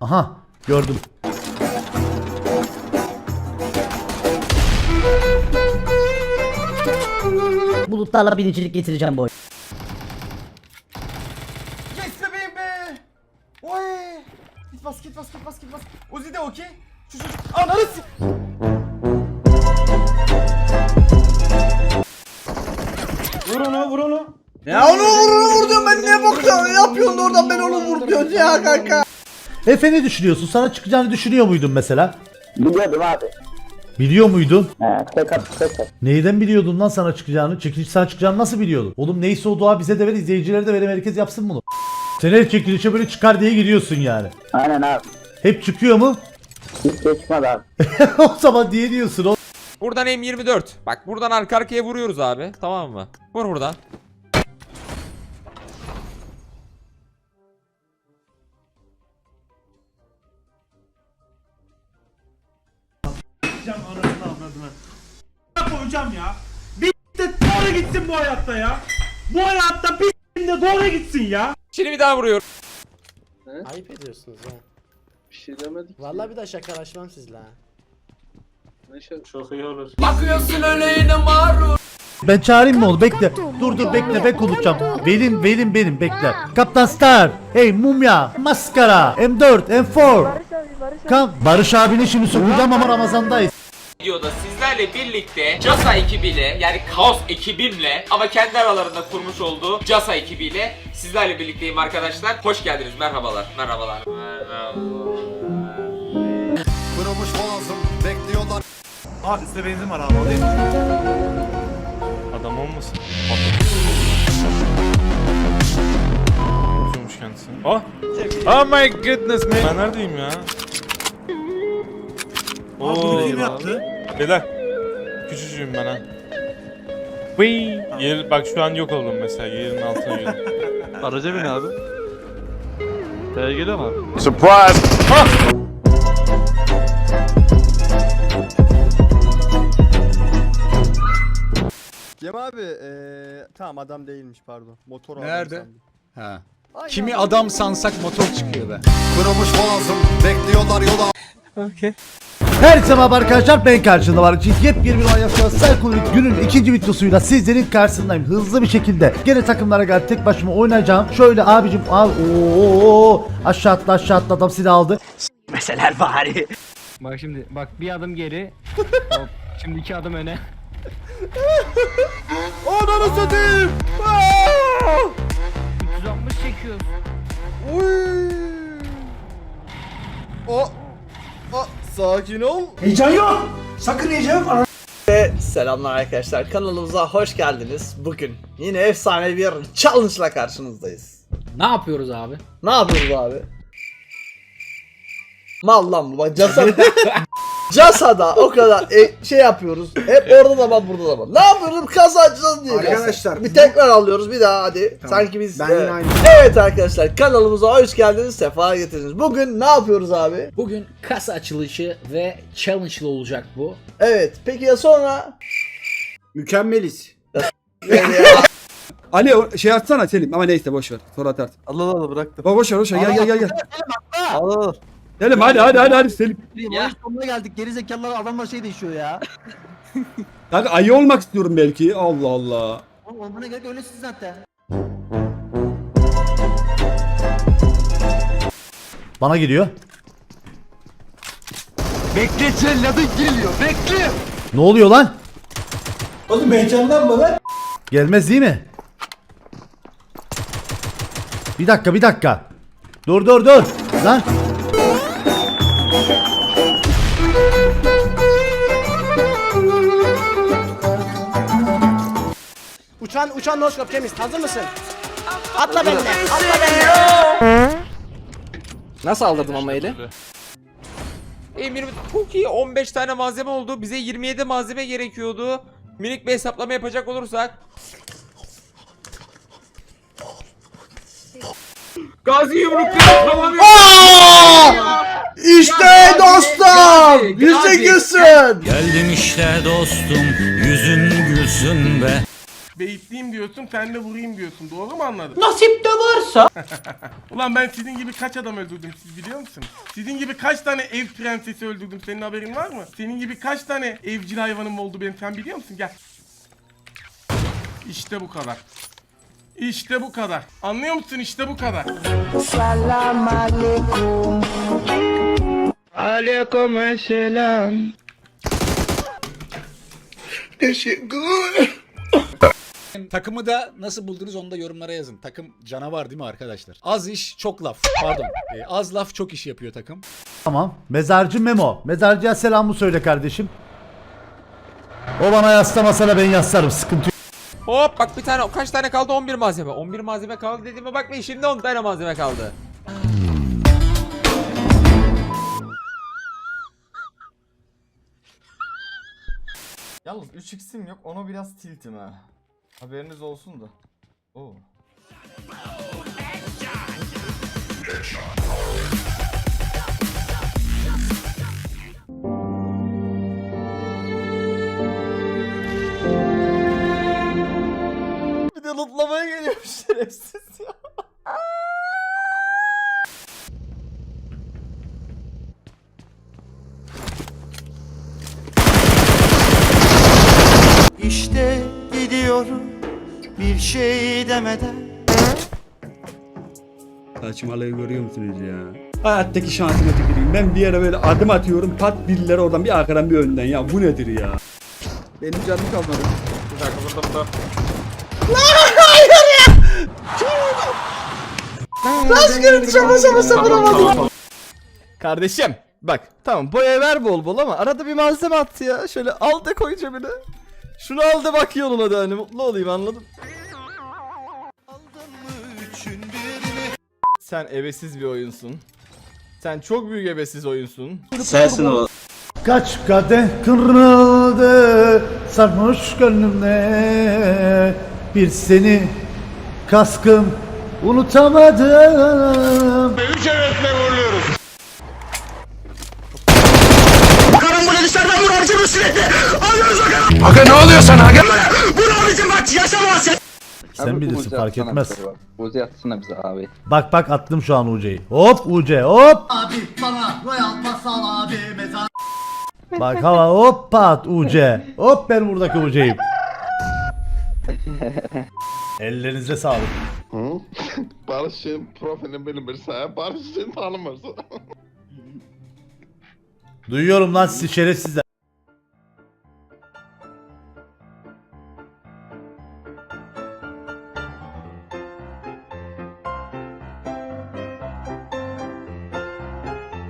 Aha gördüm. Bulutlarla binicilik getireceğim oyuna. Yes bebeğim be. Oy. Git bas git bas git bas git bas. Uzi de okey. Şu çocuk ananı s- Vur onu vur onu. Ya onu vur onu vur diyorum ben ne bakıyorum yapıyorsun oradan ben onu vur diyorsun ya kanka. Efe ne düşünüyorsun? Sana çıkacağını düşünüyor muydun mesela? Biliyordum abi. Biliyor muydun? He, tek at tek at. Neyden biliyordun lan sana çıkacağını? Çekiliş sana çıkacağını nasıl biliyordun? Oğlum neyse o dua bize de ver, izleyicilere de verelim herkes yapsın bunu. Sen her çekilişe böyle çıkar diye giriyorsun yani. Aynen abi. Hep çıkıyor mu? Hiç geçmedi abi. o zaman diye diyorsun o. Buradan M24. Bak buradan arka arkaya vuruyoruz abi. Tamam mı? Vur buradan. Koyacağım ya. Bir de doğru gitsin bu hayatta ya. Bu hayatta bir de doğru gitsin ya. Şimdi bir daha vuruyorum. Ayıp ediyorsunuz ha. Bir şey demedik. Vallahi bir daha şakalaşmam sizle ha. Çok iyi olur. Ben çağırayım mı oğlum? Bekle. Dur dur bekle ben konuşacağım. Velim velim benim bekle. Kaptan Star. Hey Mumya. Maskara. M4. M4. Kan Barış abinin şimdi sokacağım ama Ramazan'dayız. Videoda sizlerle birlikte Casa ekibiyle yani Kaos ekibimle ama kendi aralarında kurmuş olduğu Casa ekibiyle sizlerle birlikteyim arkadaşlar. Hoş geldiniz. Merhabalar. Merhabalar. Kırılmış boğazım bekliyorlar. Aa üstte benzin var abi alayım. Adam olmasın? Uçurmuş kendisi. Oh! Oh my goodness man! Ben neredeyim ya? Oo, Kim yaptı? Beyler. Küçücüğüm ben ha. Vıy. Yer, bak şu an yok oldum mesela yerin altına girdim. Araca bin abi. T'ye geliyor mu abi? Cem abi eee tamam adam değilmiş pardon. Motor adam Nerede? sandım. Ha. Kimi adam sansak motor çıkıyor be. Kırılmış boğazım bekliyorlar yola. Herkese merhaba arkadaşlar ben karşında var. Yepyeni bir Manyaklar Psycholik günün ikinci videosuyla sizlerin karşısındayım. Hızlı bir şekilde gene takımlara geldi tek başıma oynayacağım. Şöyle abicim al ooo aşağı atla aşağı atla adam silah aldı. Bak şimdi bak bir adım geri. Hop. Şimdi iki adım öne. Ananı satayım. 360 çekiyor. Uy. O. Sakin ol. Heyecan yok. Sakın heyecan yok. Selamlar arkadaşlar kanalımıza hoş geldiniz. Bugün yine efsane bir challenge ile karşınızdayız. Ne yapıyoruz abi? Ne yapıyoruz abi? Mal lan bu bak Casada o kadar e, şey yapıyoruz. Hep orada da var burada da var. Ne yapıyoruz? Kazanacağız diye. Arkadaşlar, bir tekrar alıyoruz bir daha hadi. Sanki biz Ben e, yine aynı. Evet arkadaşlar kanalımıza hoş geldiniz. Sefa getirdiniz. Bugün ne yapıyoruz abi? Bugün kasa açılışı ve challenge'lı olacak bu. Evet. Peki ya sonra? Mükemmeliz. Yani ya, Ali o- şey atsana Selim ama neyse boş ver. Sonra at artık. Allah Allah bıraktım. Bak boş ver boş ver gel gel gel gel. Al al. Selim hadi hadi hadi hadi Selim. Ya. sonuna geldik. Geri zekalılar adamlar şey değişiyor ya. Kanka ayı olmak istiyorum belki. Allah Allah. Oğlum olmana gerek öylesin zaten. Bana geliyor. Bekle celladın geliyor. Bekle. Ne oluyor lan? Oğlum heyecanlanma lan. Gelmez değil mi? Bir dakika bir dakika. Dur dur dur. Lan. Uçan uçan noskop temiz. Hazır mısın? Atla benimle. Atla benimle. Nasıl aldırdım ama eli? M20 çok iyi 15 tane malzeme oldu. Bize 27 malzeme gerekiyordu. Minik bir hesaplama yapacak olursak. Gazi yumrukları tamamlıyor. Yüzün gülsün. Geldim işte dostum yüzün gülsün be Beyitliyim diyorsun, sen de vurayım diyorsun. Doğru mu anladım? Nasip de varsa. Ulan ben sizin gibi kaç adam öldürdüm siz biliyor musunuz? Sizin gibi kaç tane ev prensesi öldürdüm senin haberin var mı? Senin gibi kaç tane evcil hayvanım oldu benim sen biliyor musun? Gel. İşte bu kadar. İşte bu kadar. Anlıyor musun? İşte bu kadar. Takımı da nasıl buldunuz onu da yorumlara yazın. Takım canavar değil mi arkadaşlar? Az iş çok laf. Pardon. Ee, az laf çok iş yapıyor takım. Tamam. Mezarcı Memo. Mezarcıya selamı söyle kardeşim. O bana yaslamasa da ben yaslarım. Sıkıntı yok. Hop bak bir tane kaç tane kaldı 11 malzeme. 11 malzeme kaldı dediğime bakmayın şimdi 10 tane malzeme kaldı. Yalnız 3x'im yok ona biraz tiltim ha. Haberiniz olsun da. Oo. Bir de lootlamaya geliyormuş şerefsiz ya. İşte gidiyorum bir şey demeden. Saçmalığı görüyor musunuz ya? Hayattaki şansıma tüküreyim. Ben bir yere böyle adım atıyorum. Pat birileri oradan bir arkadan bir önden. Ya bu nedir ya? Benim canım kalmadı. Kardeşim bak tamam boya ver bol bol ama arada bir malzeme at ya. Şöyle al da koy cebine. Şunu al da bak yoluna da hani mutlu olayım anladın? Sen ebesiz bir oyunsun. Sen çok büyük ebesiz oyunsun. Sensin o. Kaç kadeh kırıldı sarhoş gönlümde bir seni kaskım unutamadım. Sen bilirsin fark etmez. Uzi atsana bize abi. Bak bak attım şu an UC'yi. Hop UC hop. Abi bana royal pasal abi mezar. Bak hava hop pat UC. Hop ben buradaki UC'yim. Ellerinize sağlık. Barış'ın profilini bilmirse, Barış'ın tanımırsa. Duyuyorum lan sizi şerefsizler.